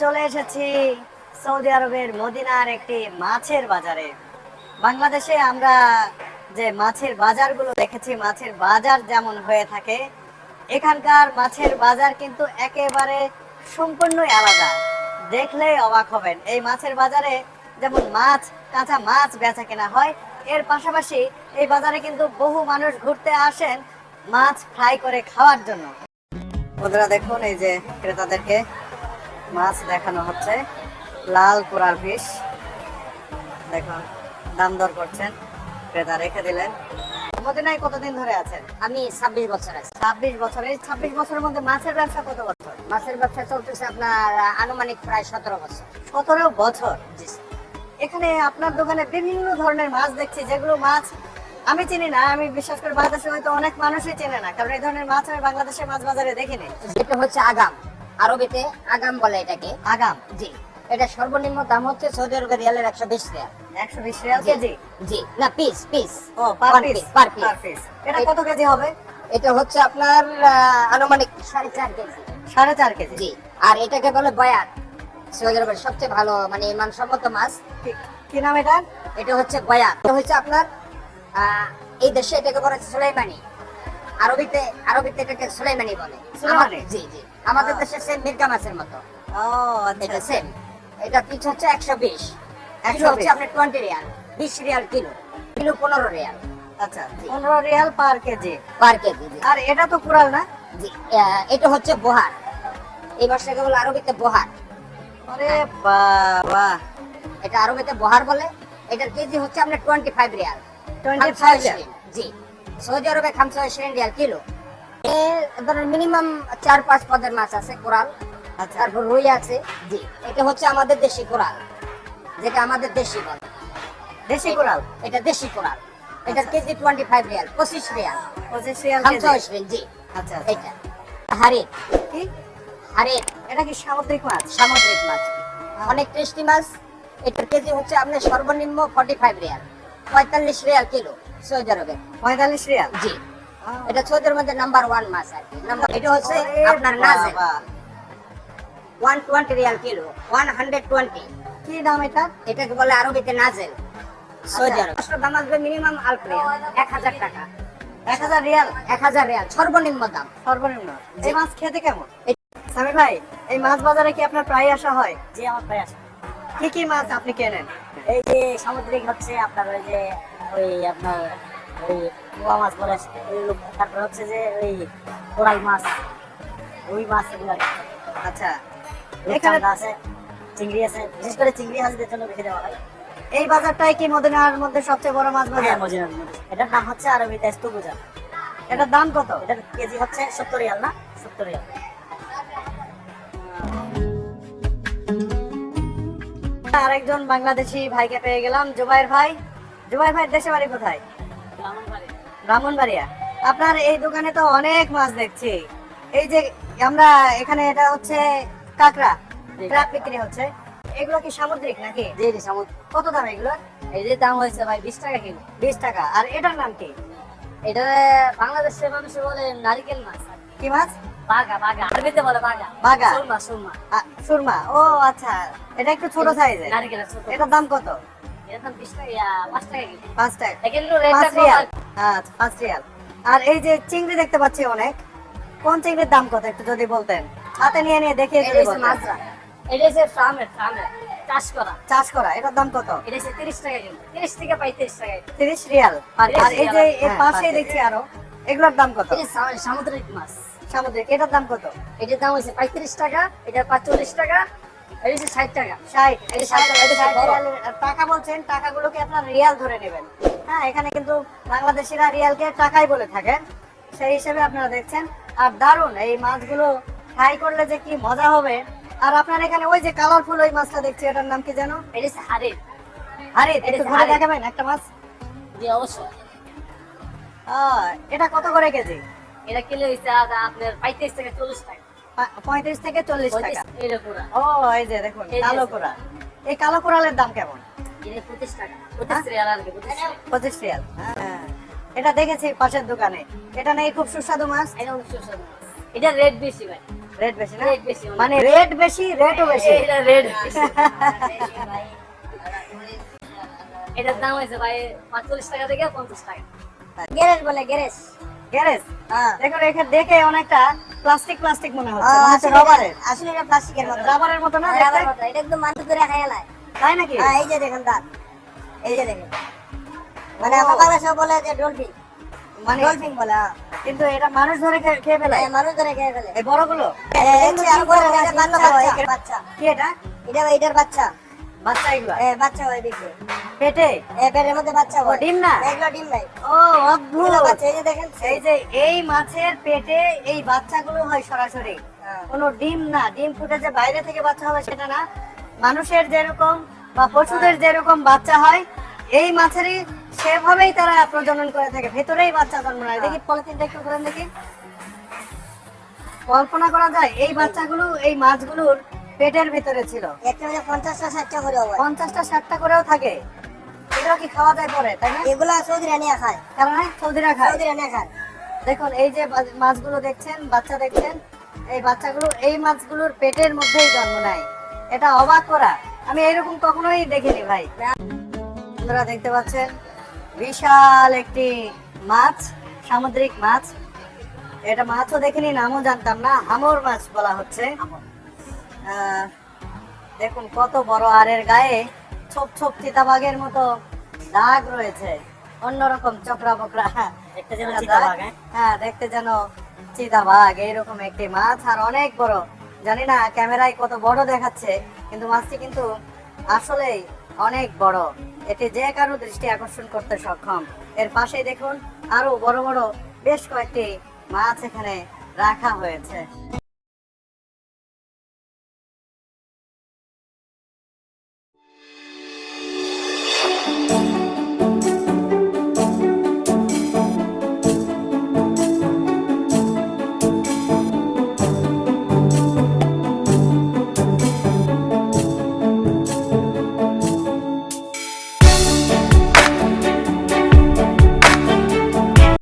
চলে এসেছি সৌদি আরবের মদিনার একটি মাছের বাজারে। বাংলাদেশে আমরা যে মাছের বাজারগুলো দেখেছি, মাছের বাজার যেমন হয়ে থাকে, এখানকার মাছের বাজার কিন্তু একেবারে সম্পূর্ণই আলাদা। দেখলে অবাক হবেন, এই মাছের বাজারে যেমন মাছ, কাঁচা মাছ বেচা কেনা হয় এর পাশাপাশি এই বাজারে কিন্তু বহু মানুষ ঘুরতে আসেন মাছ ফ্রাই করে খাওয়ার জন্য। বন্ধুরা দেখুন এই যে ক্রেতাদেরকে মাছ দেখানো হচ্ছে। লাল কোরাল ফিশ। দেখুন দাম দর করছেন। ক্রেতা রেখে দিলেন। মদিনায় কতদিন ধরে আছেন? আমি ছাব্বিশ বছর আছি। ছাব্বিশ বছর। এই ছাব্বিশ বছরের মধ্যে মাছের ব্যবসা কত বছর? মাছের ব্যবসা চলতেছে আপনার আনুমানিক প্রায় সতেরো বছর। সতেরো বছর। এখানে আপনার দোকানে বিভিন্ন ধরনের মাছ দেখছি যেগুলো মাছ আমি চিনি না আমি বিশ্বাস করি বাংলাদেশে হয়তো অনেক মানুষই চেনে না কারণ এই ধরনের মাছ আমি বাংলাদেশের মাছ বাজারে দেখিনি এটা হচ্ছে আগাম আরবিতে আগাম বলে এটাকে। আগাম? জি। এটা সর্বনিম্ন দাম হচ্ছে সৌদি আরবের রিয়ালের একশো বিশ রিয়াল। একশো বিশ রিয়াল কেজি? জি না পিস পিস ও পার পিস। পার পিস এটা কত কেজি হবে? এটা হচ্ছে আপনার আনুমানিক সাড়ে চার কেজি। সাড়ে চার কেজি। জি। আর এটাকে বলে বয়াত। সৌদি আরবের সবচেয়ে ভালো মানে মানসম্মত মাছ। কি- নাম এটা? এটা হচ্ছে বয়াত এটা হচ্ছে আপনার এই দেশে এটাকে বলে সুলাইমানি। আরবিতে আরবিতে এটাকে সুলাইমানি বলে। জি জি। আমাদের দেশে সেম মির্গা মাছের মতো। ও আচ্ছা এটা আচ্ছা। সেম এটা পিস হচ্ছে একশো বিশ। 120 কিলো হচ্ছে আপনার টোয়েন্টি রিয়াল। বিশ রিয়াল কিলো। কিলো পনেরো রিয়াল। আচ্ছা পনেরো riyal per kg. Per kg জি। আর এটা তো কুড়াল না? জি এটা হচ্ছে বোহার। এই মাছটাকে বলে আরবিতে বোহার। আরে বাবা। এটা আরবিতে বোহার বলে এটার কেজি হচ্ছে আপনার টোয়েন্টি ফাইভ রিয়াল 25 রিয়াল। জি। সৌদি আরবে খামসা ইশরিন রিয়াল কিলো। ধরেন মিনিমাম চার পাঁচ পদের মাছ আছে কোরাল। আচ্ছা। তারপর রুই আছে। জি। এটা হচ্ছে আমাদের দেশি কোরাল। যেটা আমাদের দেশি বলে। দেশি কুড়াল এটা দেশি কোরাল। এটার কেজি টোয়েন্টি ফাইভ রিয়াল পঁচিশ রিয়াল। পঁচিশ রিয়াল খামসা জি। আচ্ছা আচ্ছা। এটা। হারিত কি? হারিত এটা কি সামুদ্রিক মাছ? সামুদ্রিক মাছ। অনেক টেস্টি মাছ। এটার কেজি হচ্ছে আপনার সর্বনিম্ন ফর্টি ফাইভ রিয়াল। পঁয়তাল্লিশ রিয়াল কিলো সৌদি আরবে। পঁয়তাল্লিশ রিয়াল? জি। এটা সৌদির মধ্যে নাম্বার ওয়ান মাছ আর কি। নাম্বার এটা হচ্ছে আপনার one twenty riyal kilo one hundred twenty কি দাম এটা? এটাকে বলে আরবিতে নাজেল সৌদি আরব। দাম আসবে মিনিমাম রিয়াল। এক হাজার টাকা। এক হাজার রিয়াল? এক হাজার রিয়াল সর্বনিম্ন দাম। সর্বনিম্ন। এই মাছ খেতে কেমন? সামির ভাই এই মাছ বাজারে কি আপনার প্রায় আসা হয়? জি আমার ভাই আছে কি কি মাছ আপনি কেনেন? এই যে সামুদ্রিক হচ্ছে আপনার ওই যে ওই আপনার ওই পোয়া মাছ বলে তারপর হচ্ছে যে ওই কোরাল মাছ ওই মাছ এগুলো আচ্ছা। এখানে আছে চিংড়ি আছে বিশেষ করে চিংড়ি হাজিদের জন্য রেখে দেওয়া হয়। এই বাজারটাই কি মদিনার মধ্যে সবচেয়ে বড় মাছ বাজার? হ্যাঁ, মজিনার মধ্যে। এটার নাম হচ্ছে আরবিতে ইস্তুগুজা এটার দাম কত? এটার কেজি হচ্ছে সত্তর রিয়াল না? সত্তর রিয়াল। আরেকজন বাংলাদেশি ভাইকে পেয়ে গেলাম জুবাইর ভাই। জুবাইর ভাই দেশে বাড়ি কোথায়? ব্রাহ্মণবাড়িয়া। আপনার এই দোকানে তো অনেক মাছ দেখছি। এই যে আমরা এখানে এটা হচ্ছে কাঁকড়া জি। ট্রাপ বিক্রি হচ্ছে। এগুলো কি সামুদ্রিক নাকি? জি জি সামুদ্র কত দাম এগুলো? এই যে দাম হয়েছে ভাই বিশ টাকা কিলো বিশ টাকা। আর এটার নাম কি? এটা বাংলাদেশের মানুষ বলে নারিকেল মাছ। কি মাছ? বাগা বাগা আরবিতে বলে বাগা বাগা। সুরমা সুরমা। সুরমা। ও আচ্ছা। এটা একটু ছোট সাইজের নারিকেলের ছোট। এটার দাম কত? এটার দাম বিশ টাকা টাকা কিলো টাকা। দেখেন রেটটা কম আর- আচ্ছা পাঁচ রিয়াল। আর এই যে চিংড়ি দেখতে পাচ্ছি অনেক। কোন চিংড়ির দাম কত? একটু যদি বলতেন। হাতে নিয়ে নিয়ে দেখে এটা হচ্ছে মাজরা। এটা হচ্ছে ফার্মের ফার্মের। চাষ করা। চাষ করা। এটার দাম কত? এটা হচ্ছে তিরিশ টাকা কিলো তিরিশ থেকে পঁয়ত্রিশ টাকা কিলো তিরিশ রিয়াল। আর এই যে এর হ্যাঁ, দেখছি আরও। এগুলোর দাম কত? সামুদ্রিক মাছ। সামুদ্রিক এটার দাম কত? এটার দাম হচ্ছে পঁয়ত্রিশ টাকা এটা পাঁচচল্লিশ টাকা এটা হচ্ছে ষাট টাকা। ষাট এটা ষাট টাকা, টাকা। বলছেন টাকাগুলোকে আপনার রিয়াল ধরে নেবেন। হ্যাঁ এখানে কিন্তু বাংলাদেশিরা রিয়ালকে টাকাই বলে থাকেন সেই হিসেবে আপনারা দেখছেন। আর দারুণ এই মাছগুলো ফ্রাই করলে যে কি মজা হবে। আর আপনার এখানে ওই যে কালারফুল ওই মাছটা দেখছি এটার নাম কি জানো এটা হচ্ছে আরে এটা একটু ঘুরে দেখাবেন একটা মাছ? জি অবশ্যই। এটা কত করে কেজি? এটা কিলো হচ্ছে আ- আপনার পঁয়ত্রিশ থেকে চল্লিশ টাকা। পঁয়ত্রিশ থেকে চল্লিশ টাকা। ও এই যে দেখুন কালো। কোরাল। এই কালো কোরালের দাম কেমন? পঁচিশ টাকা। পঁচিশ রিয়াল রিয়াল। হ্যাঁ। এটা দেখেছি পাশের দোকানে। এটা নেই খুব সুস্বাদু মাছ। এটা সুস্বাদু এটা রেট বেশি ভাই। রেট বেশি না? রেট বেশি মানে রেট বেশি রেটও বেশি। এটা রেট এটার দাম হয়েছে ভাই পাঁচচল্লিশ টাকা থেকে পঞ্চাশ টাকা। গ্যারেজ বলে গ্যারেজ গ্যারেজ হ্যাঁ দেখুন এখানে দেখে অনেকটা প্লাস্টিক প্লাস্টিক মনে হচ্ছে। মনে রবারের এটা- আসলে এটা প্লাস্টিকের মতো। রাবারের মতো না মতো। এটা একদম মানুষ ধরে খাই তাই নাকি? হ্যাঁ এই যে দেখেন দাঁত। এই যে দেখেন। মানে আমার বাংলাদেশে বলে যে ডলফিন মানে ডলফিন বলে হ্যাঁ। কিন্তু এটা মানুষ ধরে খেয়ে- খেয়ে ফেলে? হ্যাঁ, মানুষ ধরে খেয়ে ফেলে। এই বড়গুলো? এই যে আর এটা বাচ্চা। কি এটা? এটা এটার বাচ্চা। বাচ্চা এগুলো? এ বাচ্চা হয় পেটে? পেটের মধ্যে বাচ্চা হয়? ডিম না? এগুলো ডিম নাই। ও অদ্ভুত। এগুলো বাচ্চা এই যে দেখেন এই যে এই মাছের পেটে এই বাচ্চাগুলো হয় সরাসরি। হ্যাঁ। কোনো ডিম না। ডিম ফুটে যে বাইরে থেকে বাচ্চা হবে সেটা না। মানুষের যেরকম বা পশুদের যেরকম বাচ্চা হয় এই মাছেরই সেভাবেই তারা প্রজনন করে থাকে। ভেতরেই বাচ্চা জন্ম নেয়। দেখি পলিথিনটা একটু করেন দেখি। কল্পনা করা যায় এই বাচ্চাগুলো এই মাছগুলোর পেটের ভিতরে ছিল। একটা মধ্যে পঞ্চাশটা ষাটটা করে পঞ্চাশটা ষাটটা করেও থাকে। এগুলো কি খাওয়া যায় পরে তাই না? এগুলা সৌদি রানিয়া খায়। কারণ সৌদিরা খায়। সৌদি রানিয়া খায়। দেখুন এই যে মাছগুলো দেখছেন বাচ্চা দেখছেন এই বাচ্চাগুলো এই মাছগুলোর পেটের মধ্যেই জন্ম নেয়। এটা অবাক করা। আমি এরকম কখনোই দেখিনি ভাই। আপনারা দেখতে পাচ্ছেন বিশাল একটি মাছ সামুদ্রিক মাছ। এটা মাছও দেখিনি নামও জানতাম না। হামর মাছ বলা হচ্ছে। দেখুন কত বড় আর এর গায়ে ছোপ ছোপ চিতাবাঘের মতো দাগ রয়েছে। অন্যরকম চকরা বকরা দেখতে হ্যাঁ? হ্যাঁ। দেখতে যেন চিতাবাঘ এইরকম একটি মাছ আর অনেক বড়। জানি না ক্যামেরায় কত বড় দেখাচ্ছে কিন্তু মাছটি কিন্তু আসলেই অনেক বড়। এটি যে কারও দৃষ্টি আকর্ষণ করতে সক্ষম। এর পাশেই দেখুন আরও বড় বড় বেশ কয়েকটি মাছ এখানে রাখা হয়েছে।